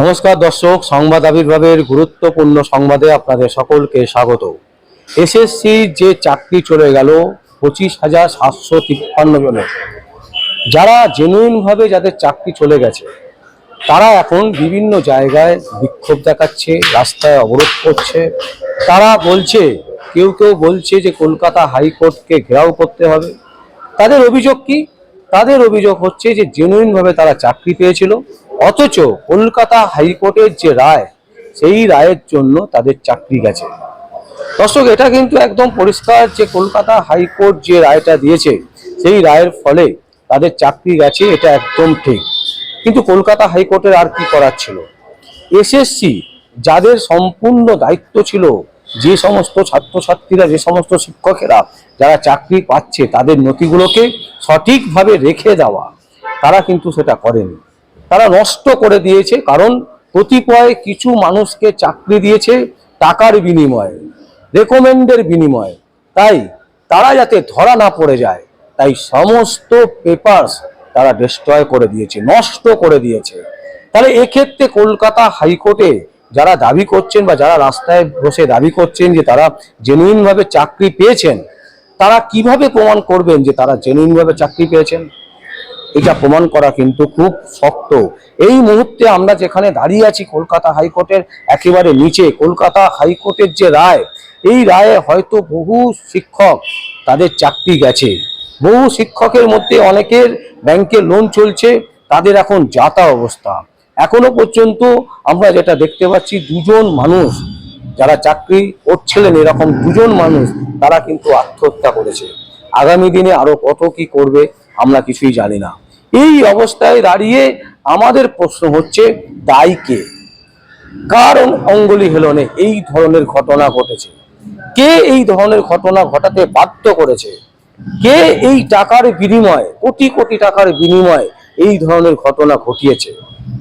নমস্কার দর্শক, সংবাদ আবির্ভাবের গুরুত্বপূর্ণ সংবাদে আপনাদের সকলকে স্বাগত। এসএসসি যে চাকরি চলে গেল, পঁচিশ হাজার সাতশো তিপ্পান্ন জনের। যারা জেনুইনভাবে যাদের চাকরি চলে গেছে, তারা এখন বিভিন্ন জায়গায় বিক্ষোভ দেখাচ্ছে, রাস্তায় অবরোধ করছে। তারা বলছে, কেউ কেউ বলছে যে কলকাতা হাইকোর্টকে ঘেরাও করতে হবে। তাদের অভিযোগ কি? তাদের অভিযোগ হচ্ছে যে জেনুইনভাবে তারা চাকরি পেয়েছিল। অথচ কলকাতা হাইকোর্টের যে রায়, সেই রায়ের জন্য তাদের চাকরি গেছে। দর্শক, এটা কিন্তু একদম পরিষ্কার যে কলকাতা হাইকোর্ট যে রায়টা দিয়েছে, সেই রায়ের ফলে তাদের চাকরি গেছে, এটা একদম ঠিক। কিন্তু কলকাতা হাইকোর্টের আর কি করার ছিল? এসএসসি যাদের সম্পূর্ণ দায়িত্ব ছিল, যে সমস্ত ছাত্রছাত্রীরা, যে সমস্ত শিক্ষকেরা যারা চাকরি পাচ্ছে, তাদের নথিগুলোকে সঠিকভাবে রেখে দেওয়া, তারা কিন্তু সেটা করেনি। তারা নষ্ট করে দিয়েছে, কারণ কতিপয় কিছু মানুষকে চাকরি দিয়েছে টাকার বিনিময়ে রেকমেন্ডের বিনিময়ে। তাই তারা যাতে ধরা না পড়ে যায়, তাই সমস্ত পেপারস তারা ডিস্ট্রয় করে দিয়েছে, নষ্ট করে দিয়েছে। তাহলে এক্ষেত্রে কলকাতা হাইকোর্টে যারা দাবি করছেন বা যারা রাস্তায় বসে দাবি করছেন যে তারা জেনুইনভাবে চাকরি পেয়েছেন, তারা কীভাবে প্রমাণ করবেন যে তারা জেনুইনভাবে চাকরি পেয়েছেন? এটা প্রমাণ করা কিন্তু খুব শক্ত। এই মুহূর্তে আমরা যেখানে দাঁড়িয়ে আছি কলকাতা হাইকোর্টের একেবারে নিচে, কলকাতা হাইকোর্টের যে রায়, এই রায়ে হয়তো বহু শিক্ষক তাদের চাকরি গেছে। বহু শিক্ষকের মধ্যে অনেকের ব্যাংকে লোন চলছে, তাদের এখন যাতা অবস্থা। এখনও পর্যন্ত আমরা যেটা দেখতে পাচ্ছি, দুজন মানুষ যারা চাকরি করছিলেন এরকম দুজন মানুষ, তারা কিন্তু আত্মহত্যা করেছে। আগামী দিনে আরও কত কি করবে, আমরা কিছুই জানি না। এই অবস্থায় দাঁড়িয়ে আমাদের প্রশ্ন হচ্ছে, দায়ী কে? কার অঙ্গুলি হেলনে এই ধরনের ঘটনা ঘটেছে। কে এই ধরনের ঘটনা ঘটাতে বাধ্য করেছে? কে এই টাকার বিনিময়ে, কোটি কোটি টাকার বিনিময়ে এই ধরনের ঘটনা ঘটিয়েছে?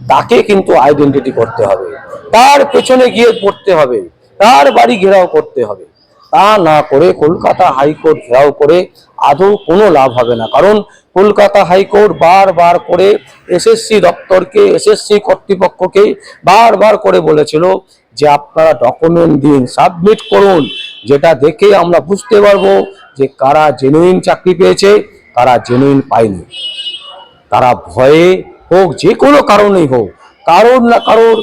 তাকে কিন্তু আইডেন্টিটি করতে হবে। তার পেছনে গিয়ে পড়তে হবে। তার বাড়ি ঘেরাও করতে হবে। তা না করে কলকাতা হাইকোর্ট ঘেরাও করে আদৌ কোনো লাভ হবে না। কারণ কলকাতা হাইকোর্ট বারবার করে এসএসসি দপ্তরকে এসএসসি কর্তৃপক্ষকে বারবার করে বলেছিল যে আপনারা ডকুমেন্ট দিন সাবমিট করুন। যেটা দেখে আমরা বুঝতে পারব যে কারা জেনুইন চাকরি পেয়েছে, কারা জেনুইন পায়নি। তারা ভয়ে হোক, যে কোনো কারণেই হোক, কারোর না কারোর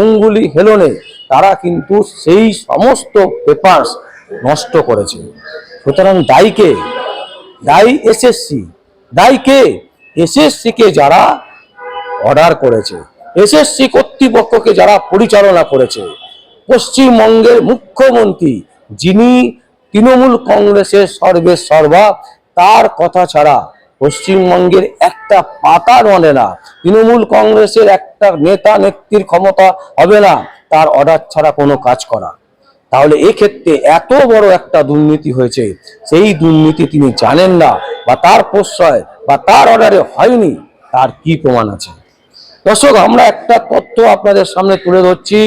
অঙ্গুলি হেলনে তারা কিন্তু সেই সমস্ত পেপারস নষ্ট করেছে। সুতরাং দায়ীকে, দায়ী এসএসসি দায়ী কে এসএসসি কে যারা অর্ডার করেছে, এসএসসি কর্তৃপক্ষকে যারা পরিচালনা করেছে, পশ্চিমবঙ্গের মুখ্যমন্ত্রী যিনি তৃণমূল কংগ্রেসের সর্বে সর্বা তার কথা ছাড়া পশ্চিমবঙ্গের একটা পাতা নড়ে না, তৃণমূল কংগ্রেসের একটা নেতা নেত্রীর ক্ষমতা হবে না, তার অর্ডার ছাড়া কোনো কাজ করা। তাহলে এক্ষেত্রে এত বড় একটা দুর্নীতি হয়েছে, সেই দুর্নীতি তিনি জানেন না বা তার প্রশ্রয় বা তার অর্ডারে হয়নি, তার কি প্রমাণ আছে? দর্শক, আমরা একটা তথ্য আপনাদের সামনে তুলে ধরছি,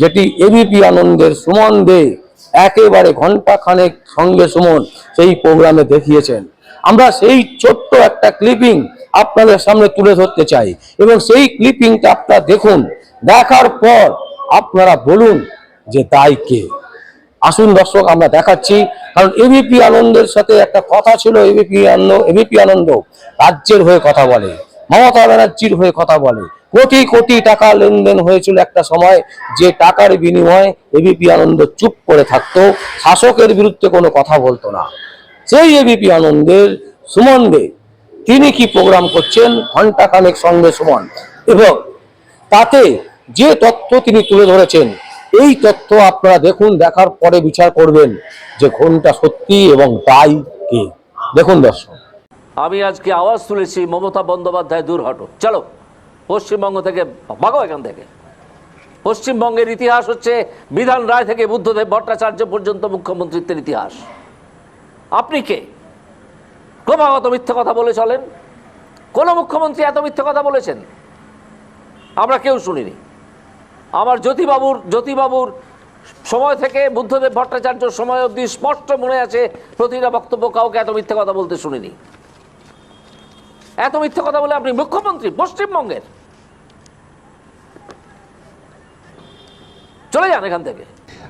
যেটি এবিপি আনন্দের সুমন দে একেবারে ঘণ্টা খানেক সঙ্গে সুমন সেই প্রোগ্রামে দেখিয়েছেন। আমরা সেই ছোট্ট একটা ক্লিপিং আপনাদের সামনে তুলে ধরতে চাই এবং সেই ক্লিপিংটা আপনারা দেখুন, দেখার পর আপনারা বলুন যে তাই কে। আসুন দর্শক, আমরা দেখাচ্ছি। কারণ এবিপি আনন্দের সাথে একটা কথা ছিল এবিপি আনন্দ এবিপি আনন্দ রাজ্যের হয়ে কথা বলে, মমতা ব্যানার্জির হয়ে কথা বলে। কোটি কোটি টাকা লেনদেন হয়েছিল একটা সময়, যে টাকার বিনিময়ে এবিপি আনন্দ চুপ করে থাকতো, শাসকের বিরুদ্ধে কোনো কথা বলতো না। সেই এবিপি আনন্দের সুমন দে, তিনি কি প্রোগ্রাম করছেন? ঘণ্টা খানেক সঙ্গে সুমন। এবং তাতে যে তথ্য তিনি তুলে ধরেছেন এই তথ্য আপনারা দেখুন, দেখার পরে বিচার করবেন যে ঘণ্টা সত্যি এবং দায়ী কে। দেখুন দর্শক। আমি আজকে আওয়াজ তুলেছি মমতা বন্দ্যোপাধ্যায় দূর হটো চলো, পশ্চিমবঙ্গ থেকে ভাগো এখান থেকে। পশ্চিমবঙ্গের ইতিহাস হচ্ছে বিধান রায় থেকে বুদ্ধদেব ভট্টাচার্য পর্যন্ত মুখ্যমন্ত্রিত্বের ইতিহাস। আপনি কে? ক্রমাগত মিথ্যে কথা বলে চলেন। কোন মুখ্যমন্ত্রী এত মিথ্যে কথা বলেছেন? আমরা কেউ শুনিনি। আমার জ্যোতিবাবুর জ্যোতিবাবুর সময় থেকে বুদ্ধদেব ভট্টাচার্যর সময় অবধি স্পষ্ট মনে আছে, প্রতিটা বক্তব্য কাউকে এত মিথ্যে কথা বলতে শুনিনি। এত মিথ্যে কথা বলে আপনি মুখ্যমন্ত্রী, পশ্চিমবঙ্গের। চলে যান এখান থেকে।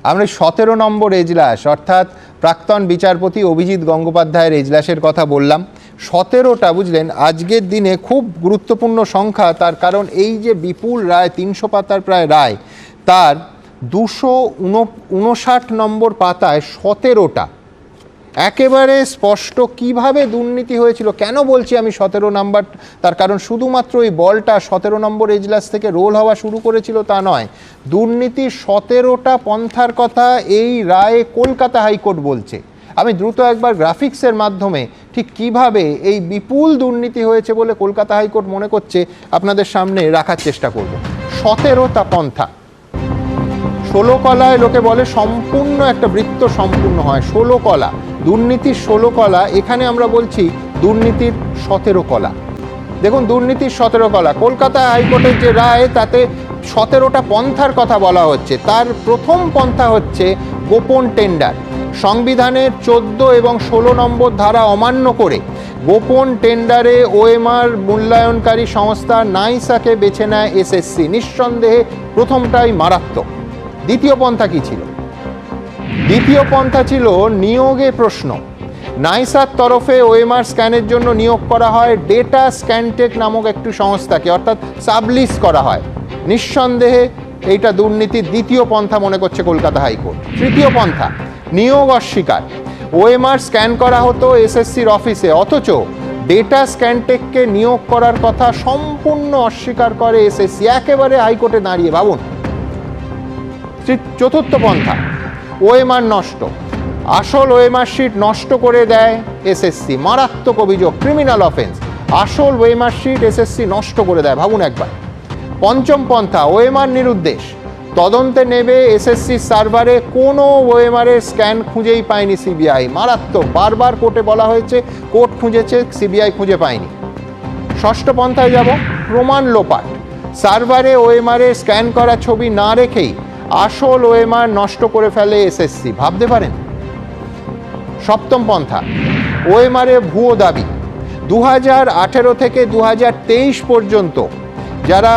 আমরা সতেরো নম্বর এজলাস, অর্থাৎ প্রাক্তন বিচারপতি অভিজিৎ গঙ্গোপাধ্যায়ের এজলাসের কথা বললাম। সতেরোটা, বুঝলেন? আজকের দিনে খুব গুরুত্বপূর্ণ সংখ্যা, তার কারণ এই যে বিপুল রায়, তিনশো পাতার প্রায় রায়, তার দুশো উনষাট নম্বর পাতায় সতেরোটা। একেবারে স্পষ্ট কীভাবে দুর্নীতি হয়েছিল, কেন বলছি আমি সতেরো নাম্বার? তার কারণ শুধুমাত্র ওই বলটা সতেরো নম্বর এজলাস থেকে রোল হওয়া শুরু করেছিল তা নয়। দুর্নীতির সতেরোটা পন্থার কথা এই রায়ে কলকাতা হাইকোর্ট বলছে। আমি দ্রুত একবার গ্রাফিক্সের মাধ্যমে ঠিক কীভাবে এই বিপুল দুর্নীতি হয়েছে বলে কলকাতা হাইকোর্ট মনে করছে আপনাদের সামনে রাখার চেষ্টা করব। সতেরোটা পন্থা। ষোলো কলায় লোকে বলে সম্পূর্ণ একটা বৃত্ত সম্পূর্ণ হয়। ষোলো কলা। দুর্নীতির ষোলো কলা, এখানে আমরা বলছি দুর্নীতির সতেরো কলা। দেখুন, দুর্নীতির সতেরো কলা। কলকাতা হাইকোর্টের যে রায়, তাতে সতেরোটা পন্থার কথা বলা হচ্ছে। তার প্রথম পন্থা হচ্ছে গোপন টেন্ডার। সংবিধানের চোদ্দ এবং ষোলো নম্বর ধারা অমান্য করে গোপন টেন্ডারে ওএমআর মূল্যায়নকারী সংস্থা নাইসাকে বেছে নেয় এসএসসি। নিঃসন্দেহে প্রথমটাই মারাত্মক। দ্বিতীয় পন্থা কি ছিল? দ্বিতীয় পন্থা ছিল নিয়োগে প্রশ্ন। নাইসার তরফে ওএমআর স্ক্যানের জন্য নিয়োগ করা হয় ডেটা স্ক্যানটেক নামক একটি সংস্থাকে, অর্থাৎ সাবলিস করা হয়। নিঃসন্দেহে এইটা দুর্নীতির দ্বিতীয় পন্থা মনে করছে কলকাতা হাইকোর্ট। তৃতীয় পন্থা নিয়োগ অস্বীকার। ওএমআর স্ক্যান করা হতো এসএসসির অফিসে, অথচ ডেটা স্ক্যানটেককে নিয়োগ করার কথা সম্পূর্ণ অস্বীকার করে এসএসসি। একেবারে হাইকোর্টে দাঁড়িয়ে ভাবুন। চতুর্থ পন্থা, ওএমআর নষ্ট। আসল ওএমআর শিট নষ্ট করে দেয় এসএসসি। মারাত্মক অভিযোগ ক্রিমিনাল অফেন্স আসল ওএমআর শিট এসএসসি নষ্ট করে দেয়। ভাবুন একবার। পঞ্চম পন্থা, ওএমআর নিরুদ্দেশ। তদন্তে নেবে এসএসসি সার্ভারে, কোনো ওএমআরের স্ক্যান খুঁজেই পায়নি সিবিআই। মারাত্মক, বারবার কোর্টে বলা হয়েছে, কোর্ট খুঁজেছে, সিবিআই খুঁজে পায়নি। ষষ্ঠ পন্থায় যাব, প্রমাণ লোপাট। সার্ভারে ওএমআরে স্ক্যান করা ছবি না রেখেই আসল ওএমআর নষ্ট করে ফেলে এসএসসি। ভাবতে পারেন? সপ্তম পন্থা, ওএমআরে ভুয়ো দাবি। দু হাজার আঠেরো থেকে দু হাজার তেইশ পর্যন্ত যারা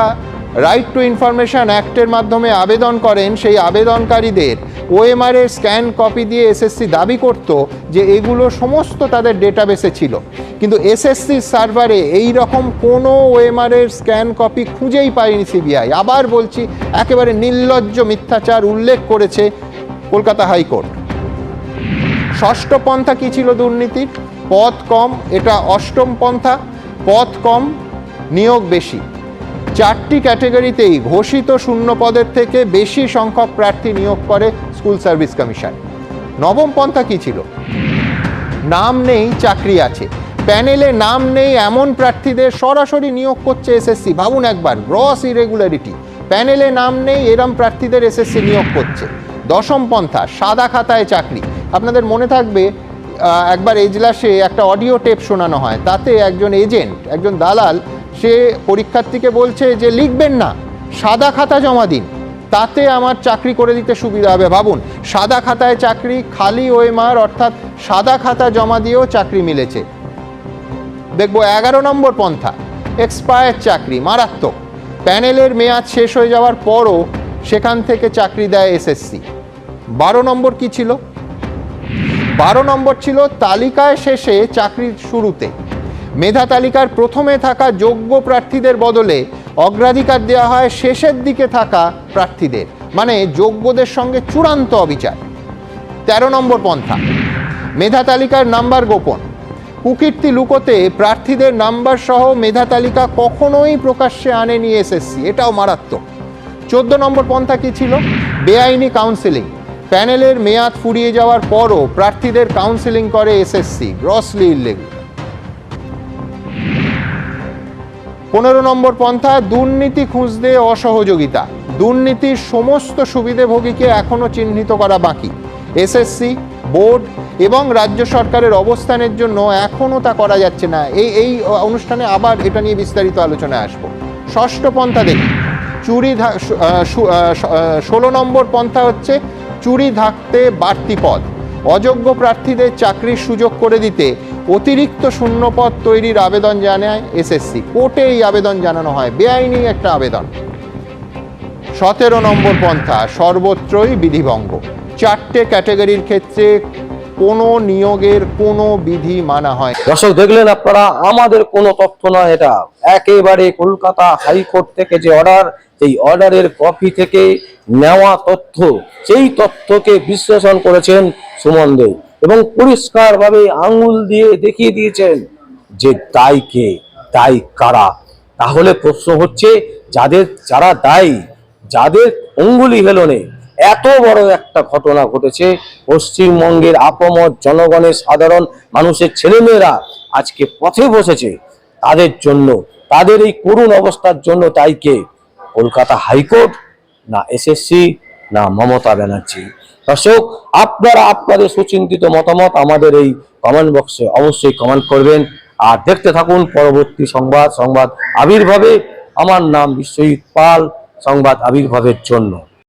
রাইট টু ইনফরমেশন অ্যাক্টের মাধ্যমে আবেদন করেন সেই আবেদনকারীদের। ওএমআর এর স্ক্যান কপি দিয়ে এসএসসি দাবি করত যে এগুলো সমস্ত তাদের ডেটাবেসে ছিল। কিন্তু এসএসসি সার্ভারে এই রকম কোনো ওএমআর এর স্ক্যান কপি খুঁজেই পায়নি সিবিআই আবার বলছি, একেবারে নির্লজ্জ মিথ্যাচার উল্লেখ করেছে কলকাতা হাইকোর্ট। ষষ্ঠ পন্থা কি ছিল দুর্নীতির? পথ কম, এটা অষ্টম পন্থা। পথ কম, নিয়োগ বেশি। চারটি ক্যাটেগরিতেই ঘোষিত শূন্য পদের থেকে বেশি সংখ্যক প্রার্থী নিয়োগ করে স্কুল সার্ভিস কমিশন। নবম পন্থা কি ছিল? নাম নেই, চাকরি আছে। প্যানেলে নাম নেই, এমন প্রার্থীদের সরাসরি নিয়োগ করছে এসএসসি। ভাবুন একবার, গ্রস ইরেগুলারিটি। প্যানেলে নাম নেই, এরম প্রার্থীদের এসএসসি নিয়োগ করছে। দশম পন্থা, সাদা খাতায় চাকরি। আপনাদের মনে থাকবে একবার এজলাসে একটা অডিও টেপ শোনানো হয়। তাতে একজন এজেন্ট, একজন দালাল সে পরীক্ষার্থীকে বলছে যে লিখবেন না, সাদা খাতা জমা দিন, তাতে আমার চাকরি করে দিতে সুবিধা হবে। ভাবুন, সাদা খাতায় চাকরি খালি ওএমআর অর্থাৎ সাদা খাতা জমা দিয়েও চাকরি মিলেছে। দেখব এগারো নম্বর পন্থা এক্সপায়ার চাকরি, মারাত্মক। প্যানেলের মেয়াদ শেষ হয়ে যাওয়ার পরও সেখান থেকে চাকরি দেয় এসএসসি। বারো নম্বর কি ছিল? বারো নম্বর ছিল তালিকায় শেষে চাকরির শুরুতে। মেধা তালিকার প্রথমে থাকা যোগ্য প্রার্থীদের বদলে অগ্রাধিকার দেওয়া হয় শেষের দিকে থাকা প্রার্থীদের মানে যোগ্যদের সঙ্গে চূড়ান্ত অবিচার। তেরো নম্বর পন্থা, মেধা তালিকার নাম্বার গোপন। কুকীর্তি লুকোতে প্রার্থীদের নাম্বার সহ মেধা তালিকা কখনোই প্রকাশ্যে আনেনি এসএসসি, এটাও মারাত্মক। চোদ্দ নম্বর পন্থা কি ছিল? বেআইনি কাউন্সেলিং প্যানেলের মেয়াদ ফুরিয়ে যাওয়ার পরও প্রার্থীদের কাউন্সেলিং করে এসএসসি গ্রসলি ইলেগুল পনেরো নম্বর পন্থা দুর্নীতি খুঁজতে অসহযোগিতা। দুর্নীতির সমস্ত সুবিধেভোগীকে এখনও চিহ্নিত করা বাকি। এসএসসি, বোর্ড এবং রাজ্য সরকারের অবস্থানের জন্য এখনও তা করা যাচ্ছে না। এই এই অনুষ্ঠানে আবার এটা নিয়ে বিস্তারিত আলোচনায় আসব। ষষ্ঠ পন্থা দেখি। চুরি ষোলো নম্বর পন্থা হচ্ছে চুরি থাকতে বাড়তি পদ। অযোগ্য প্রার্থীদের চাকরির সুযোগ করে দিতে অতিরিক্ত শূন্যপদ তৈরির আবেদন জানায় এসএসসি। কোর্টে এই আবেদন জানানো হয়। বেআইনি একটা আবেদন। সতেরো নম্বর পন্থা, সর্বত্রই বিধিভঙ্গ। চারটে ক্যাটাগরির ক্ষেত্রে কোনো নিয়োগের কোনো বিধি মানা হয়। দর্শক, দেখলেন আপনারা, আমাদের কোনো তথ্য নয় এটা। একেবারে কলকাতা হাইকোর্ট থেকে যে অর্ডার এই অর্ডারের কপি থেকে নেওয়া তথ্য, সেই তথ্যকে বিশ্লেষণ করেছেন সুমন দেব এবং পরিষ্কারভাবে আঙুল দিয়ে দেখিয়ে দিয়েছেন যে দায় কে দায় কারা? তাহলে প্রশ্ন হচ্ছে, যাদের, যারা দায়ী, যাদের অঙ্গুলি হেলনে এত বড় একটা ঘটনা ঘটেছে, পশ্চিমবঙ্গের আপমর জনগণের সাধারণ মানুষের ছেলেমেয়েরা আজকে পথে বসেছে, তাদের জন্য, তাদের এই করুণ অবস্থার জন্য তাই কে? কলকাতা হাইকোর্ট না এসএসসি না মমতা ব্যানার্জি? দর্শক আপনারা আপনাদের সুচিন্তিত মতামত আমাদের এই কমেন্ট বক্সে অবশ্যই কমেন্ট করবেন। আর দেখতে থাকুন পরবর্তী সংবাদ সংবাদ আবির্ভাবে। আমার নাম বিশ্বজিৎ পাল, সংবাদ আবির্ভাবের জন্য।